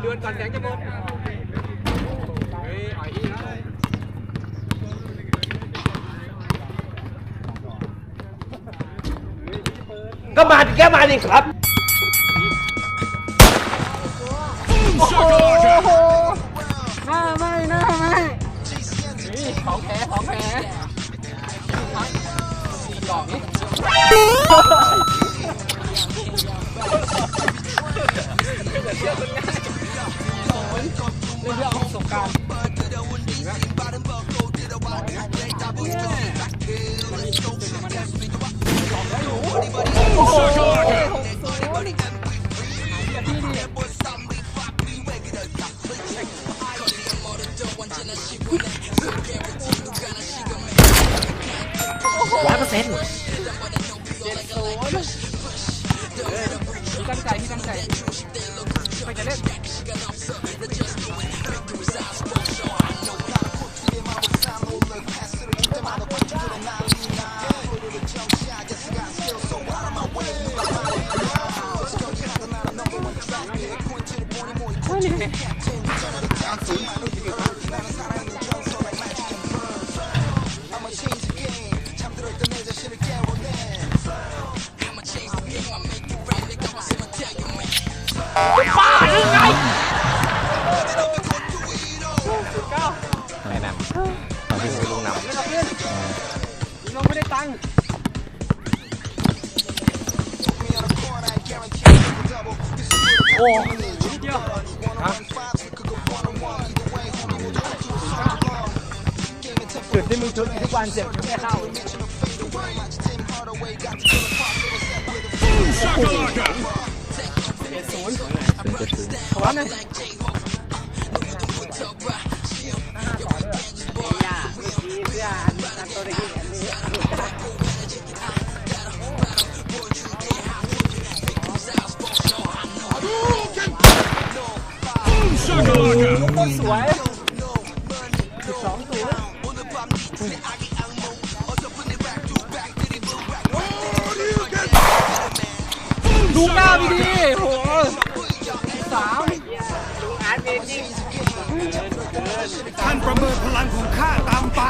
เดือนก่อนแสงจะหมดเฮ้ยอ่อยอีกนะก็มาดิแกมาดิครับ โอ้โหหน้าไม่หน้าไม่นี่ของแท้ของแท้สี่กองนี่ การโอ้โหร้อยเปอร์เซ็นต์ตั้งใจพี่ตั้งใจไปจะเล่น ไหนนำตอนที่ซื้อลุงนำแล้วกับเพื่อนน้องไม่ได้ตังค์โอ้ นิดเดียวจุดที่มึงชุดทุกวันเจ็บแค่เข้าร้อนเลยสวยสิบสองศูนย์ดูหน้าพี่ดิโหสามอันเดนิ่งท่านประเมินพลังของข้าตามไป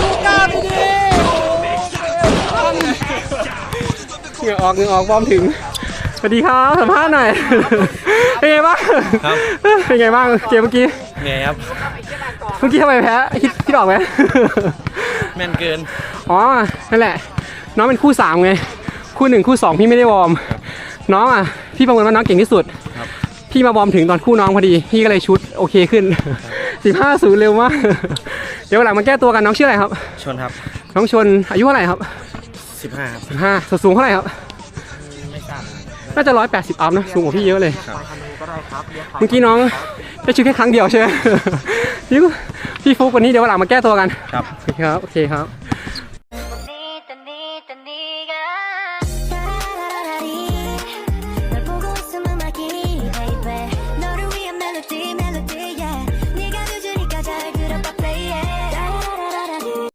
ดูหน้าพี่ดิเหงื่อออกเหงื่อออกบอมถึง สวัสดีครับสัมภาษณ์หน่อย เป็นไงบ้างครับ เป็นไงบ้างเกมเมื่อกี้ ไงครับ เมื่อกี้ทำไมแพ้คิดคิดออกไหม แม่นเกิน อ๋อ นั่นแหละ น้องเป็นคู่สามไง คู่หนึ่งคู่สองพี่ไม่ได้วอร์ม น้องอะ พี่ประเมินว่าน้องเก่งที่สุดครับพี่มาวอร์มถึงตอนคู่น้องพอดี พี่ก็เลยชุดโอเคขึ้นสิบห้าศูนย์เร็วมาก เดี๋ยววันหลังมาแก้ตัวกันน้องชื่ออะไรครับ ชนครับ น้องชนอายุเท่าไหร่ครับ15ครับสิบห้าส่วนสูงเท่าไหร่ครับไม่ทราบ น่าจะร้อยแปดสิบอัพนะ สูงกว่าพี่เยอะเลยครับเมื่อกี้น้องได้ชุดแค่ครั้งเดียวใช่ไหมพี่พี่ฟุกวันนี้เดี๋ยววันหลังมาแก้ตัวกัน ครับ โอเคครับ โอเคครับ